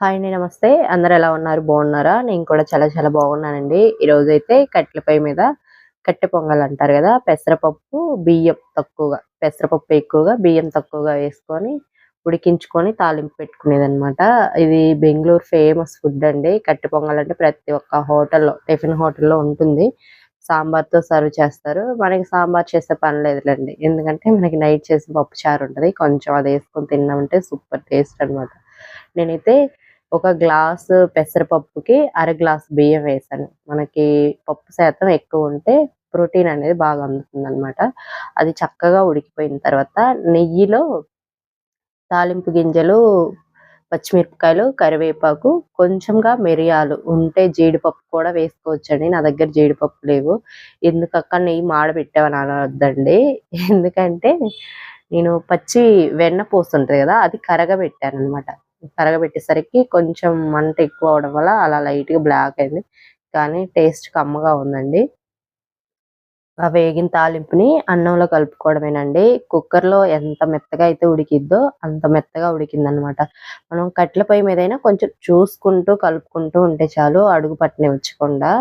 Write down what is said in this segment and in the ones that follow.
Hi అండి నమస్తే. అందరు ఎలా ఉన్నారు? బాగున్నారా? నేను కూడా చాలా చాలా బాగున్నానండి. ఈరోజు అయితే కట్టెలపై మీద కట్టె పొంగల్ అంటారు కదా పెసరపప్పు బియ్యం తక్కువగా పెసరపప్పు ఎక్కువగా బియ్యం తక్కువగా వేసుకొని ఉడికించుకొని తాలింపు పెట్టుకునేది అనమాట ఇది బెంగళూరు ఫేమస్ ఫుడ్ అండి. కట్టె పొంగల్ అంటే ప్రతి ఒక్క హోటల్లో టిఫిన్ హోటల్లో ఉంటుంది. సాంబార్తో సర్వ్ చేస్తారు. మనకి సాంబార్ చేసే పని లేదులేండి. ఎందుకంటే మనకి నైట్ చేసే పప్పు చారు ఉంటుంది. కొంచెం అది వేసుకొని తిన్నామంటే సూపర్ టేస్ట్ అనమాట నేనైతే ఒక గ్లాసు పెసరపప్పుకి అర గ్లాస్ బియ్యం వేసాను. మనకి పప్పు శాతం ఎక్కువ ఉంటే ప్రోటీన్ అనేది బాగా అందుతుంది అనమాట అది చక్కగా ఉడికిపోయిన తర్వాత నెయ్యిలో తాలింపు గింజలు పచ్చిమిరపకాయలు కరివేపాకు కొంచెంగా మిరియాలు ఉంటే జీడిపప్పు కూడా వేసుకోవచ్చండి. నా దగ్గర జీడిపప్పు లేవు. ఎందుకక్క నెయ్యి మాడబెట్టావని అనవద్దండి ఎందుకంటే నేను పచ్చి వెన్న పోస్తుంటుంది కదా అది కరగబెట్టాను అనమాట కరగబెట్టేసరికి కొంచెం మంట ఎక్కువ అవడం వల్ల అలా లైట్గా బ్లాక్ అయింది. కానీ టేస్ట్ కమ్మగా ఉందండి. ఆ వేగిన తాలింపుని అన్నంలో కలుపుకోవడమేనండి. కుక్కర్లో ఎంత మెత్తగా అయితే ఉడికిద్దో అంత మెత్తగా ఉడికిందనమాట మనం కట్టెల పొయ్యి మీదైనా కొంచెం చూసుకుంటూ కలుపుకుంటూ ఉంటే చాలు అడుగు పట్టనివ్వకుండా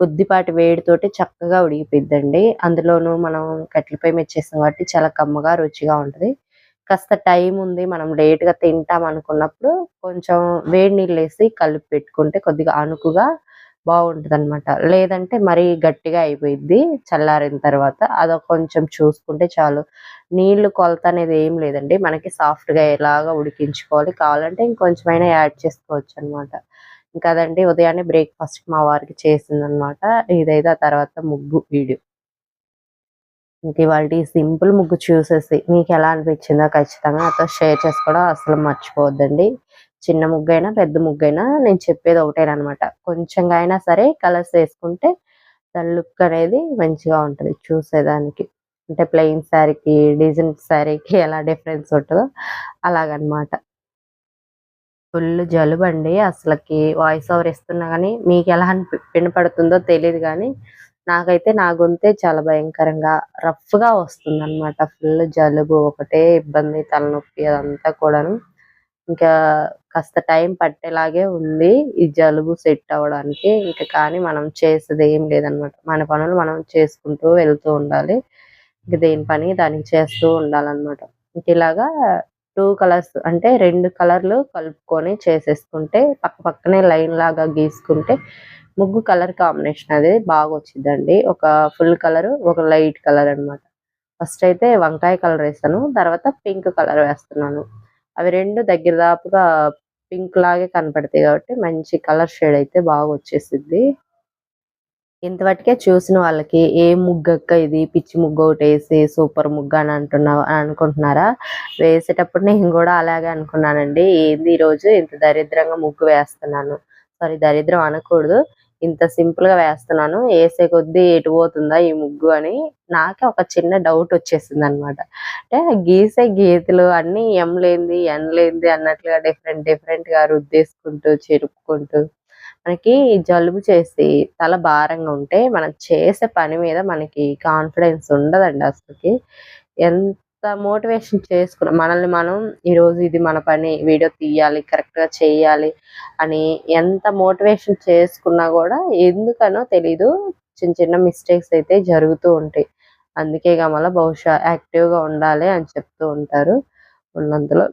కొద్దిపాటి వేడితోటి చక్కగా ఉడికిపోద్దండి అందులోనూ మనం కట్టెల పొయ్యి మీద చేసాం కాబట్టి చాలా కమ్మగా రుచిగా ఉంటుంది. కాస్త టైం ఉంది మనం లేట్గా తింటాం అనుకున్నప్పుడు కొంచెం వేడి నీళ్ళు వేసి కలిపి పెట్టుకుంటే కొద్దిగా అనుకుగా బాగుంటుంది అనమాట లేదంటే మరీ గట్టిగా అయిపోయింది చల్లారిన తర్వాత. అదొక కొంచెం చూసుకుంటే చాలు. నీళ్ళు కొలత అనేది ఏం లేదండి. మనకి సాఫ్ట్గా ఎలాగా ఉడికించుకోవాలి కావాలంటే ఇంకొంచెమైనా యాడ్ చేసుకోవచ్చు అనమాట ఇంకా అదండి ఉదయాన్నే బ్రేక్ఫాస్ట్ మా వారికి చేసింది అనమాట ఇదైతే ఆ తర్వాత ముగ్గు వీడియో. ఇంక ఇవాళ సింపుల్ ముగ్గు చూసేసి మీకు ఎలా అనిపించిందో ఖచ్చితంగా నాతో షేర్ చేసుకోవడం అసలు మర్చిపోవద్దండి. చిన్న ముగ్గైనా పెద్ద ముగ్గైనా నేను చెప్పేది ఒకటేనమాట. కొంచెంగా అయినా సరే కలర్స్ వేసుకుంటే దాని లుక్ అనేది మంచిగా ఉంటుంది చూసేదానికి. అంటే ప్లెయిన్ శారీకి డిజైన్ శారీకి ఎలా డిఫరెన్స్ ఉంటుందో అలాగనమాట. ఫుల్ జలుబు అండి అసలుకి. వాయిస్ ఓవర్ ఇస్తున్నా కానీ మీకు ఎలా అని వినపడుతుందో తెలియదు కానీ నాకైతే నా గొంతే చాలా భయంకరంగా రఫ్గా వస్తుంది అనమాట ఫుల్ జలుబు ఒకటే ఇబ్బంది తలనొప్పి అదంతా కూడాను. ఇంకా కాస్త టైం పట్టేలాగే ఉంది ఈ జలుబు సెట్ అవ్వడానికి. ఇంకా కానీ మనం చేసేది ఏం లేదనమాట మన పనులు మనం చేసుకుంటూ వెళ్తూ ఉండాలి. ఇంకా దేని పని దానికి చేస్తూ ఉండాలన్నమాట. ఇంక ఇలాగా టూ కలర్స్ అంటే రెండు కలర్లు కలుపుకొని చేసేసుకుంటే పక్క పక్కనే లైన్ లాగా గీసుకుంటే ముగ్గు కలర్ కాంబినేషన్ అది బాగా వచ్చిందండి ఒక ఫుల్ కలర్ ఒక లైట్ కలర్ అనమాట ఫస్ట్ అయితే వంకాయ కలర్ వేస్తాను తర్వాత పింక్ కలర్ వేస్తున్నాను. అవి రెండు దగ్గర దాపుగా పింక్ లాగే కనపడతాయి కాబట్టి మంచి కలర్ షేడ్ అయితే బాగా వచ్చేసింది ఇంతవరకే చూసిన వాళ్ళకి ఏ ముగ్గక్క ఇది పిచ్చి ముగ్గు ఒకటి వేసి సూపర్ ముగ్గు అని అంటున్నా అనుకుంటున్నారా? వేసేటప్పుడు నేను కూడా అలాగే అనుకున్నానండి. ఏంది ఈరోజు ఇంత దరిద్రంగా ముగ్గు వేస్తున్నాను. సారీ దరిద్రం అనకూడదు. ఇంత సింపుల్గా వేస్తున్నాను. వేసే కొద్దీ ఎటు పోతుందా ఈ ముగ్గు అని నాకే ఒక చిన్న డౌట్ వచ్చేసింది అనమాట అంటే గీసే గీతలు అన్ని ఎం లేనిది ఎన్ లేనిది అన్నట్లుగా డిఫరెంట్ డిఫరెంట్గా రుద్దేసుకుంటూ చెరుపుకుంటూ మనకి జలుబు చేసి తల భారంగా ఉంటే మనం చేసే పని మీద మనకి కాన్ఫిడెన్స్ ఉండదండి అసలుకి. ఎంత మోటివేషన్ చేసుకున్నాం మనల్ని మనం ఈరోజు ఇది మన పని వీడియో తీయాలి కరెక్ట్గా చేయాలి అని ఎంత మోటివేషన్ చేసుకున్నా కూడా ఎందుకనో తెలీదు. చిన్న చిన్న మిస్టేక్స్ అయితే జరుగుతూ ఉంటాయి. అందుకే గమల బహుశా యాక్టివ్గా ఉండాలి అని చెప్తూ ఉంటారు ఉన్నంతలో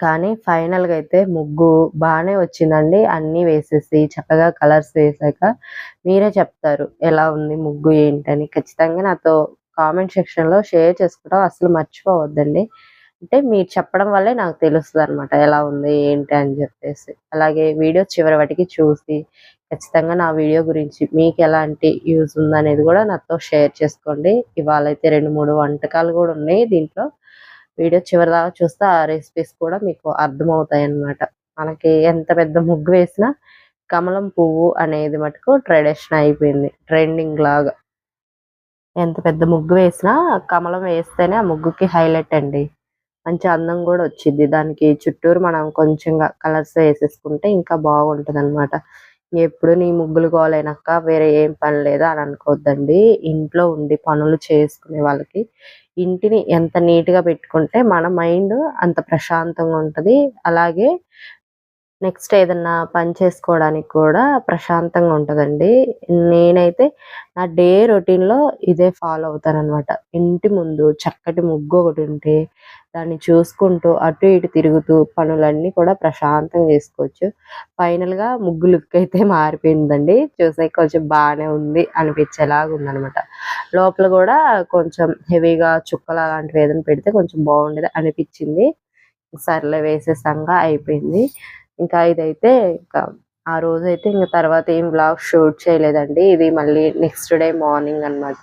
కానీ ఫైనల్గా అయితే ముగ్గు బాగానే వచ్చిందండి. అన్నీ వేసేసి చక్కగా కలర్స్ వేసాక మీరే చెప్తారు ఎలా ఉంది ముగ్గు ఏంటని. ఖచ్చితంగా నాతో కామెంట్ సెక్షన్లో షేర్ చేసుకోవడం అసలు మర్చిపోవద్దండి. అంటే మీరు చెప్పడం వల్లే నాకు తెలుస్తుంది అనమాట ఎలా ఉంది ఏంటి అని చెప్పేసి. అలాగే వీడియో చివరి వాటికి చూసి ఖచ్చితంగా నా వీడియో గురించి మీకు ఎలాంటి యూజ్ ఉందనేది కూడా నాతో షేర్ చేసుకోండి. ఇవాళ అయితే రెండు మూడు వంటకాలు కూడా ఉన్నాయి దీంట్లో. వీడియో చివరి దాకా చూస్తే ఆ రెసిపీస్ కూడా మీకు అర్థమవుతాయి అన్నమాట మనకి ఎంత పెద్ద ముగ్గు వేసినా కమలం పువ్వు అనేది మటుకు ట్రెడిషన్ అయిపోయింది ట్రెండింగ్ లాగా. ఎంత పెద్ద ముగ్గు వేసినా కమలం వేస్తేనే ఆ ముగ్గుకి హైలైట్ అండి. మంచి అందం కూడా వచ్చింది. దానికి చుట్టూరు మనం కొంచెంగా కలర్స్ వేసేసుకుంటే ఇంకా బాగుంటుంది అనమాట ఎప్పుడు నీ ముగ్గులు గోలైనాక వేరే ఏం పని లేదా అని అనుకోవద్దండి ఇంట్లో ఉండి పనులు చేసుకునే వాళ్ళకి ఇంటిని ఎంత నీట్గా పెట్టుకుంటే మన మైండ్ అంత ప్రశాంతంగా ఉంటుంది. అలాగే నెక్స్ట్ ఏదన్నా పని చేసుకోవడానికి కూడా ప్రశాంతంగా ఉంటుందండి నేనైతే నా డే రొటీన్‌లో ఇదే ఫాలో అవుతానమాట ఇంటి ముందు చక్కటి ముగ్గు ఒకటి ఉంటే, దాన్ని చూసుకుంటూ అటు ఇటు తిరుగుతూ పనులన్నీ కూడా ప్రశాంతంగా చేసుకోవచ్చు. ఫైనల్‌గా ముగ్గు లుక్ అయితే మారిపోయిందండి. చూసాక కొంచెం బాగానే ఉంది అనిపించేలాగా ఉందనమాట. లోపల కూడా కొంచెం హెవీగా చుక్కలు అలాంటివి ఏదైనా పెడితే కొంచెం బాగుండేది అనిపించింది. సర్లే వేసేసంగా అయిపోయింది. ఇంకా ఇదైతే ఇంకా ఆ రోజైతే ఇంకా తర్వాత ఏం బ్లాగ్ షూట్ చేయలేదండి. ఇది మళ్ళీ నెక్స్ట్ డే మార్నింగ్ అన్నమాట.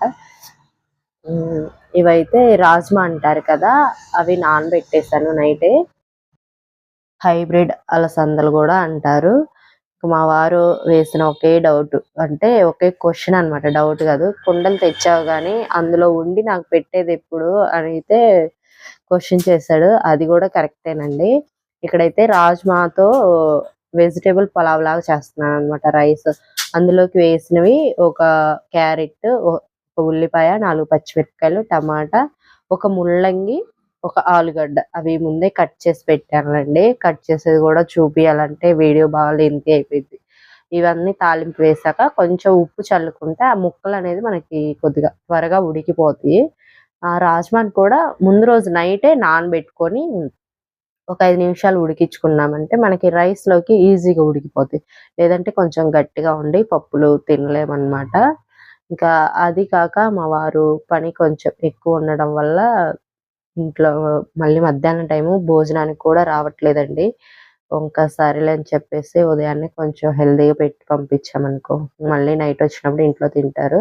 ఇవైతే రాజ్మా అంటారు కదా! అవి నానబెట్టేశాను నైటే. హైబ్రిడ్ అలసందలు కూడా అంటారు. మా వారు వేసిన ఒకే డౌట్ అంటే ఒకే క్వశ్చన్ అన్నమాట. డౌట్ కాదు. కుండలు తెచ్చావు కానీ అందులో ఉండి నాకు పెట్టేది ఎప్పుడు అని అయితే క్వశ్చన్ చేశాడు. అది కూడా కరెక్టేనండి. ఇక్కడైతే రాజ్మాతో వెజిటేబుల్ పలావ్ లాగా చేస్తున్నానన్నమాట రైస్. అందులోకి వేసినవి ఒక క్యారెట్, ఒక ఉల్లిపాయ, నాలుగు పచ్చిమిరపకాయలు, టమాటా, ఒక ముల్లంగి, ఒక ఆలుగడ్డ అవి ముందే కట్ చేసి పెట్టానండి కట్ చేసేది కూడా చూపియాలంటే వీడియో బాగా లెంతి అయిపోయింది ఇవన్నీ తాలింపు వేసాక కొంచెం ఉప్పు చల్లుకుంటే ఆ ముక్కలు అనేది మనకి కొద్దిగా త్వరగా ఉడికిపోతాయి. ఆ రాజ్మాన్ కూడా ముందు రోజు నైటే నానబెట్టుకొని ఒక ఐదు నిమిషాలు ఉడికించుకున్నామంటే మనకి రైస్‌లోకి ఈజీగా ఉడికిపోతుంది లేదంటే కొంచెం గట్టిగా ఉండి పప్పులు తినలేమన్నమాట ఇంకా అది కాక మా వారు పని కొంచెం ఎక్కువ ఉండడం వల్ల ఇంట్లో మళ్ళీ మధ్యాహ్నం టైము భోజనానికి కూడా రావట్లేదండి. ఇంకా సరేలే అని చెప్పేసి ఉదయాన్నే కొంచెం హెల్దీగా పెట్టి పంపించామనుకో, మళ్ళీ నైట్ వచ్చినప్పుడు ఇంట్లో తింటారు.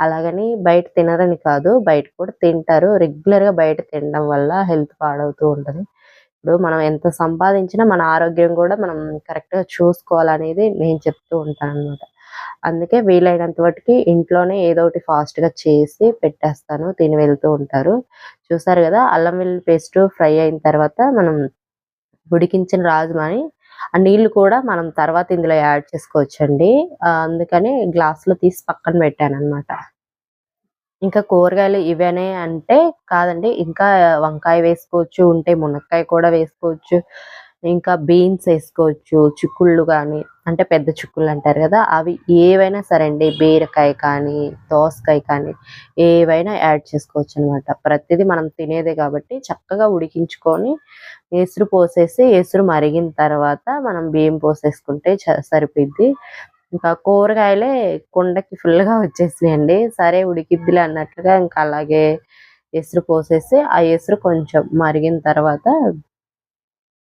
అలాగని బయట తినరని కాదు. బయట కూడా తింటారు. రెగ్యులర్‌గా బయట తినడం వల్ల హెల్త్ పాడవుతూ ఉంటది. ఇప్పుడు మనం ఎంత సంపాదించినా మన ఆరోగ్యం కూడా మనం కరెక్ట్‌గా చూసుకోవాలనేది నేను చెప్తూ ఉంటాను అనమాట అందుకే వీలైనంత వాటికి ఇంట్లోనే ఏదో ఒకటి ఫాస్ట్‌గా చేసి పెట్టేస్తాను. తిని వెళ్తూ ఉంటారు. చూసారు కదా అల్లం వెల్లుల్లి పేస్ట్ ఫ్రై అయిన తర్వాత మనం ఉడికించిన రాజమాని ఆ నీళ్ళు కూడా మనం తర్వాత ఇందులో యాడ్ చేసుకోవచ్చండి. అందుకని గ్లాస్‌లో తీసి పక్కన పెట్టాను అనమాట ఇంకా కూరగాయలు ఇవేనే అంటే కాదండి. ఇంకా వంకాయ వేసుకోవచ్చు. ఉంటే మునక్కాయ కూడా వేసుకోవచ్చు. ఇంకా బీన్స్ వేసుకోవచ్చు చిక్కుళ్ళు కానీ అంటే పెద్ద చిక్కుళ్ళు అంటారు కదా అవి ఏవైనా సరే అండి. బీరకాయ కానీ, దోసకాయ కానీ ఏవైనా యాడ్ చేసుకోవచ్చు అనమాట ప్రతిదీ మనం తినేదే కాబట్టి చక్కగా ఉడికించుకొని ఎసురు పోసేసి ఎసురు మరిగిన తర్వాత మనం బియ్యం పోసేసుకుంటే సరిపోద్ది. ఇంకా కూరగాయలే కుండకి ఫుల్‌గా వచ్చేసినాయండి. సరే ఉడికిద్దిలే అన్నట్లుగా ఇంకా అలాగే ఎసురు పోసేసి, ఆ ఎసురు కొంచెం మరిగిన తర్వాత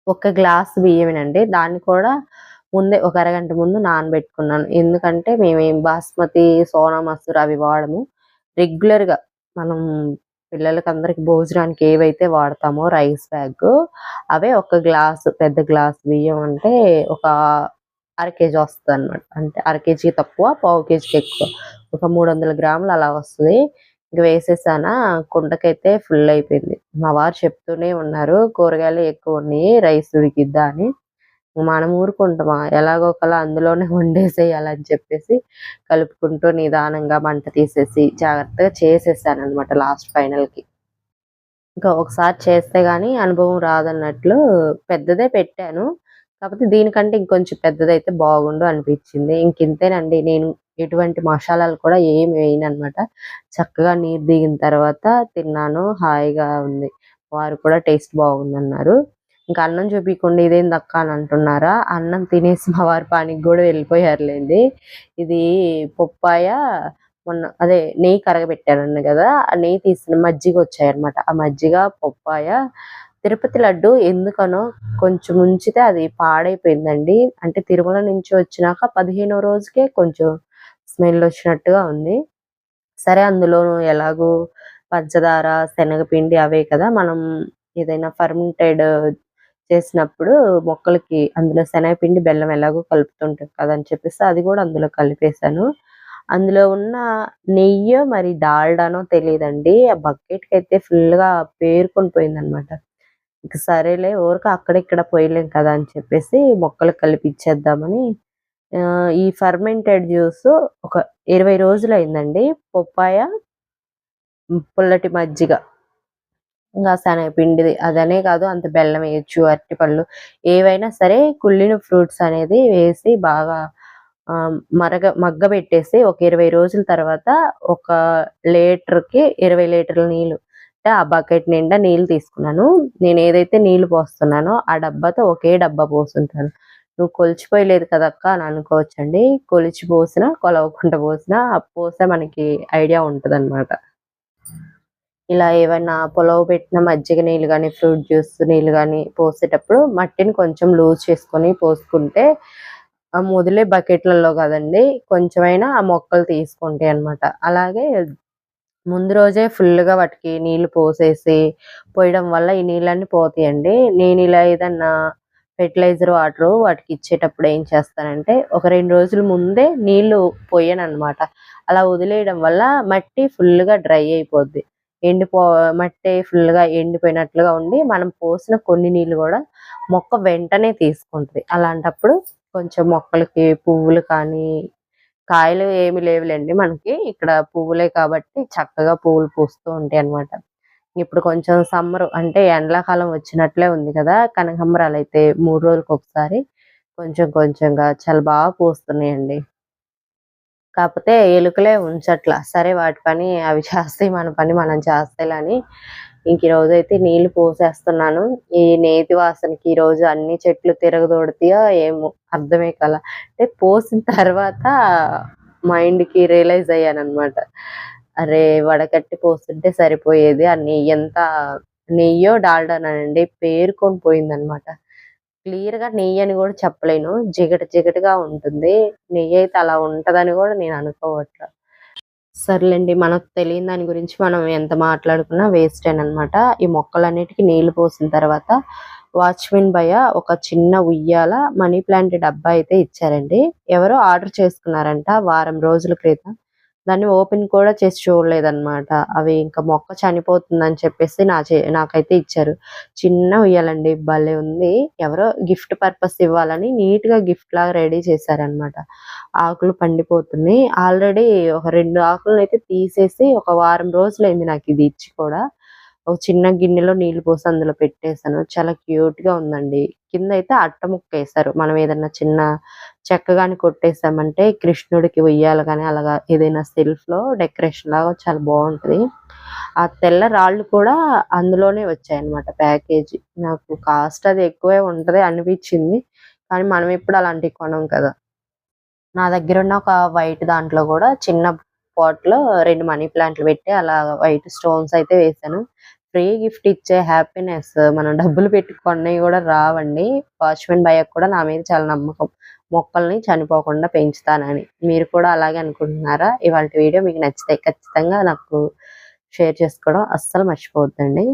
ఒక గ్లాస్ బియ్యమేనండి. దాన్ని కూడా ముందే ఒక అరగంట ముందు నానబెట్టుకున్నాను. ఎందుకంటే మేము బాస్మతి, సోనా మసూర్ అవి వాడము. రెగ్యులర్‌గా మనం పిల్లలకి అందరికి భోజనానికి ఏవైతే వాడతామో రైస్ బ్యాగ్ అవే ఒక గ్లాసు పెద్ద గ్లాస్ బియ్యం అంటే ఒక అర కేజీ వస్తదనమాట. అంటే అర కేజీ తక్కువ, పావు కేజీకి ఎక్కువ. ఒక 300 గ్రాములు అలా వస్తుంది ఇంక వేసేసానా కుండకైతే ఫుల్ అయిపోయింది. మా వారు చెప్తూనే ఉన్నారు. కూరగాయలు ఎక్కువున్నాయి రైస్ ఉడికిద్దా అని. మనం ఊరుకుంటామా? ఎలాగో ఒకలా అందులోనే వండేసేయాలని చెప్పేసి కలుపుకుంటూ నిదానంగా మంట తీసేసి జాగ్రత్తగా చేసేసాను అనమాట లాస్ట్ ఫైనల్‌కి. ఇంకా ఒకసారి చేస్తే కానీ అనుభవం రాదన్నట్లు పెద్దదే పెట్టాను. కాకపోతే దీనికంటే ఇంకొంచెం పెద్దదైతే బాగుండు అనిపించింది. ఇంకింతేనండి. నేను ఎటువంటి మసాలాలు కూడా ఏమి వేయననమాట. చక్కగా నీరు దిగిన తర్వాత తిన్నాను. హాయిగా ఉంది. వారు కూడా టేస్ట్ బాగుందన్నారు. ఇంకా అన్నం చూపించకుండా ఇదేం దక్క అని అంటున్నారా? అన్నం తినేసి మా వారి పానికి కూడా వెళ్ళిపోయారులేండి ఇది పొప్పాయ మొన్న అదే నెయ్యి కరగబెట్టానన్నా కదా ఆ నెయ్యి తీసిన మజ్జిగ వచ్చాయన్నమాట ఆ మజ్జిగ, పొప్పాయ తిరుపతి లడ్డు ఎందుకనో కొంచెం ఉంచితే అది పాడైపోయిందండి. అంటే తిరుమల నుంచి వచ్చినాక 15 రోజుకే కొంచెం స్మెల్ వచ్చినట్టుగా ఉంది. సరే అందులోను ఎలాగో పంచదార, శనగపిండి అవే కదా! మనం ఏదైనా ఫర్మెంటెడ్ చేసినప్పుడు మొక్కలకి అందులో శనగపిండి, బెల్లం ఎలాగో కలుపుతుంటాం కదా! అని చెప్పేసి అది కూడా అందులో కలిపేసాను. అందులో ఉన్న నెయ్యో మరి డాల్డానో తెలియదండి ఆ బకెట్‌కైతే ఫుల్‌గా పేరుకొని పోయిందనమాట. ఇక సరేలే ఊరికే అక్కడ ఇక్కడ పోయలేం కదా! అని చెప్పేసి మొక్కలు కలిపిచ్చేద్దామని ఈ ఫర్మెంటెడ్ జ్యూస్ ఒక 20 రోజులయిందండి. పప్పాయ పొప్పాయ పుల్లటి మజ్జిగ ఇంకా శనగపిండిది అదనే కాదు అంత బెల్లం వేయొచ్చు అరటిపళ్ళు ఏవైనా సరే కుళ్ళిన ఫ్రూట్స్ అనేది వేసి బాగా మరగ మగ్గబెట్టేసి ఒక ఇరవై రోజుల తర్వాత ఒక లీటర్కి ఇరవై లీటర్ల నీళ్ళు అంటే ఆ బకెట్ నిండా నీళ్ళు తీసుకున్నాను. నేను ఏదైతే నీళ్ళు పోస్తున్నానో ఆ డబ్బాతో ఒకే డబ్బా పోసుంటాను. నువ్వు కొలిచిపోయలేదు కదక్క అని అనుకోవచ్చండి. కొలిచి పోసినా కొలవకుండా పోసినా పోస్తే మనకి ఐడియా ఉంటది ఇలా ఏమైనా పొలవ పెట్టిన మజ్జిగ నీళ్ళు కానీ ఫ్రూట్ జ్యూస్ నీళ్ళు కానీ పోసేటప్పుడు మట్టిని కొంచెం లూజ్ చేసుకొని పోసుకుంటే ఆ మొదలే బకెట్లలో కదండి కొంచెమైనా ఆ మొక్కలు తీసుకుంటాయి అన్నమాట. అలాగే ముందు రోజే ఫుల్గా గా వాటికి నీళ్ళు పోసేసి పోయడం వల్ల ఈ నీళ్ళన్నీ పోతాయండి. నేను ఇలా ఏదన్నా ఫెర్టిలైజర్ వాటర్ వాటికి ఇచ్చేటప్పుడు ఏం చేస్తానంటే ఒక రెండు రోజుల ముందే నీళ్ళు పోయాను అనమాట అలా వదిలేయడం వల్ల మట్టి ఫుల్గా గా డ్రై అయిపోద్ది. ఎండిపో మట్టి ఫుల్గా గా ఎండిపోయినట్లుగా ఉండి మనం పోసిన కొన్ని నీళ్ళు కూడా మొక్క వెంటనే తీసుకుంటది. అలాంటప్పుడు కొంచెం మొక్కలకి పువ్వులు కానీ కాయలు ఏమి లేవులేండి మనకి. ఇక్కడ పువ్వులే కాబట్టి చక్కగా పువ్వులు పూస్తూ ఉంటాయి అన్నమాట. ఇప్పుడు కొంచెం సమ్మర్ అంటే ఎండాకాలం వచ్చినట్లే ఉంది కదా. కనకంబరాలు అయితే మూడు రోజులకు ఒకసారి కొంచెం కొంచెంగా చాలా బాగా పూస్తున్నాయండి. కాకపోతే ఎలుకలే ఉంచట్లా. సరే వాటి పని అవి చేస్తాయి మన పని మనం చేస్తాయని ఇంక ఈ రోజు అయితే నీళ్ళు పోసేస్తున్నాను. ఈ నేతి వాసనకి ఈ రోజు అన్ని చెట్లు తిరగదోడతాయో ఏమో అర్థమే కల. అంటే పోసిన తర్వాత మైండ్కి రియలైజ్ అయ్యాను అనమాట అరే వడకట్టి పోస్తుంటే సరిపోయేది. ఆ నెయ్యి ఎంత నెయ్యో డాల్డానండి పేరుకొని పోయింది అనమాట క్లియర్గా నెయ్యి అని కూడా చెప్పలేను. జిగట జిగటగా ఉంటుంది. నెయ్యి అయితే అలా ఉంటదని కూడా నేను అనుకోవట్లా. సర్లేండి మనకు తెలియని దాని గురించి మనం ఎంత మాట్లాడుకున్నా వేస్ట్ అనమాట ఈ మొక్కలన్నిటికీ నీళ్ళు పోసిన తర్వాత వాచ్మెన్ భయ ఒక చిన్న ఉయ్యాల మనీ ప్లాంట్ డబ్బా అయితే ఇచ్చారండి. ఎవరో ఆర్డర్ చేసుకున్నారంట వారం రోజుల క్రితం. దాన్ని ఓపెన్ కూడా చేసి చూడలేదన్నమాట. అవి ఇంకా మొక్క చనిపోతుందని చెప్పేసి నా చే నాకైతే ఇచ్చారు. చిన్న ఉయ్యాలండి భలే ఉంది. ఎవరో గిఫ్ట్ పర్పస్ ఇవ్వాలని నీట్గా గిఫ్ట్ లాగా రెడీ చేశారనమాట ఆకులు పండిపోతున్నాయి. ఆల్రెడీ ఒక రెండు ఆకులను అయితే తీసేసి ఒక వారం రోజులైంది నాకు ఇది ఇచ్చి కూడా. ఒక చిన్న గిన్నెలో నీళ్ళు పోసి అందులో పెట్టేశాను. చాలా క్యూట్గా ఉందండి. కింద అయితే అట్ట ముక్క వేశారు. మనం ఏదైనా చిన్న చెక్క గాని కొట్టేసామంటే కృష్ణుడికి ఉయ్యాలి కానీ అలాగా ఏదైనా సెల్ఫ్లో డెకరేషన్ లాగా చాలా బాగుంటది. ఆ తెల్ల రాళ్ళు కూడా అందులోనే వచ్చాయి అన్నమాట ప్యాకేజీ. నాకు కాస్ట్ అది ఎక్కువే ఉంటది అనిపించింది. కానీ మనం ఇప్పుడు అలాంటివి కొనం కదా. నా దగ్గర ఉన్న ఒక వైట్ దాంట్లో కూడా చిన్న పాట్లో రెండు మనీ ప్లాంట్లు పెట్టి అలా వైట్ స్టోన్స్ అయితే వేసాను ఫ్రీ గిఫ్ట్ ఇచ్చే హ్యాపీనెస్ మనం డబ్బులు పెట్టుకున్నవి కూడా రావండి. వాచ్మెన్ భయ్యకు కూడా నా మీద చాలా నమ్మకం. మొక్కల్ని చనిపోకుండా పెంచుతానని. మీరు కూడా అలాగే అనుకుంటున్నారా? ఇవాళ వీడియో మీకు నచ్చితే ఖచ్చితంగా నాకు షేర్ చేసుకోవడం అస్సలు మర్చిపోవద్దండి.